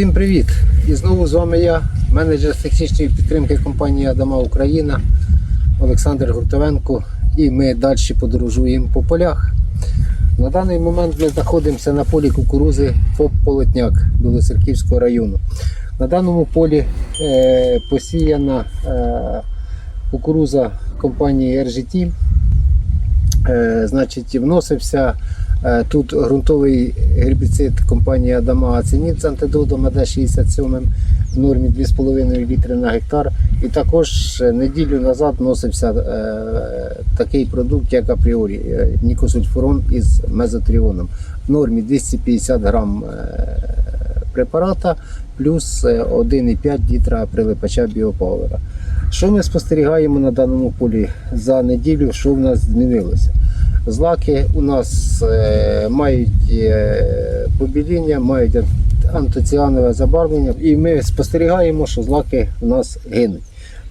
Всім привіт! І знову з вами я, менеджер технічної підтримки компанії Адама Україна Олександр Гуртовенко. І ми далі подорожуємо по полях. На даний момент ми знаходимося на полі кукурузи ФОП Полотняк Білоцерківського району. На даному полі е, посіяна е, кукуруза компанії RGT. Е, значить, вносився тут ґрунтовий гербіцид компанії Адама Аценіт з антидотом АД-67 в нормі 2,5 літри на гектар. І також е, неділю назад вносився е, такий продукт, як апріорі е, нікосульфурон із мезотріоном в нормі 250 грам е, препарата плюс е, 1,5 літра прилипача біопавера. Що ми спостерігаємо на даному полі за неділю, що в нас змінилося? Злаки у нас е, мають е, побіління, мають ан- антоціанове забарвлення, і ми спостерігаємо, що злаки у нас гинуть.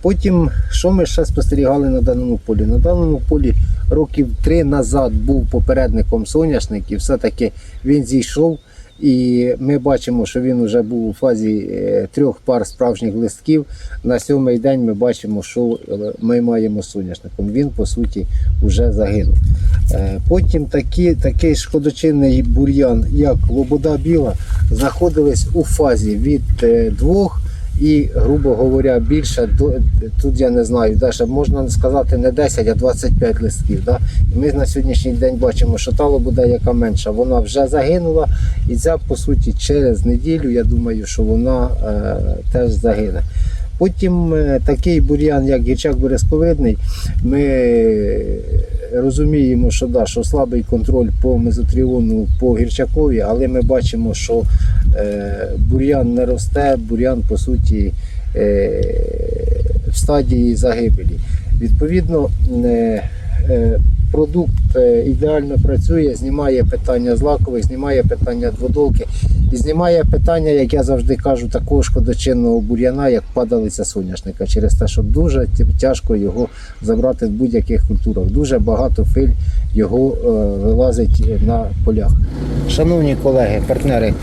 Потім, що ми ще спостерігали на даному полі? На даному полі років три назад був попередником соняшник, і все-таки він зійшов. І ми бачимо, що він вже був у фазі е, трьох пар справжніх листків. На сьомий день ми бачимо, що ми маємо соняшником. Він по суті вже загинув. Е, Потім такі, такий шкодочинний бур'ян, як лобода біла, знаходились у фазі від е, двох і, грубо говоря, більше тут я не знаю, даже можна сказати не 10, а 25 листків. Да? І ми на сьогоднішній день бачимо, що та лобода, яка менша, вона вже загинула, і ця по суті через неділю, я думаю, що вона е, теж загине. Потім е, такий бур'ян, як гірчак березковидний, ми розуміємо, що, да, що слабий контроль по мезотріону по гірчакові, але ми бачимо, що е, бур'ян не росте, бур'ян по суті е, в стадії загибелі. Відповідно, е, продукт е, ідеально працює, знімає питання злакових, знімає питання дводолки і знімає питання, як я завжди кажу, такого шкодочинного бур'яна, як падалиця соняшника, через те, що дуже тяжко його забрати в будь-яких культурах. Дуже багато филь його е, вилазить на полях. Шановні колеги, партнери,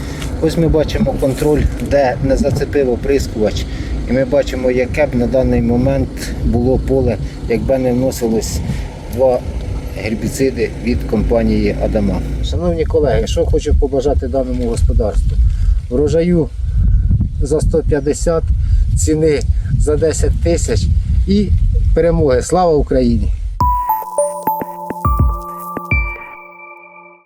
ось ми бачимо контроль, де не зацепив оприскувач. І ми бачимо, яке б на даний момент було поле, якби не вносилось два гербіциди від компанії Адама. Шановні колеги, що хочу побажати даному господарству? Врожаю за 150, ціни за 10 тисяч і перемоги. Слава Україні!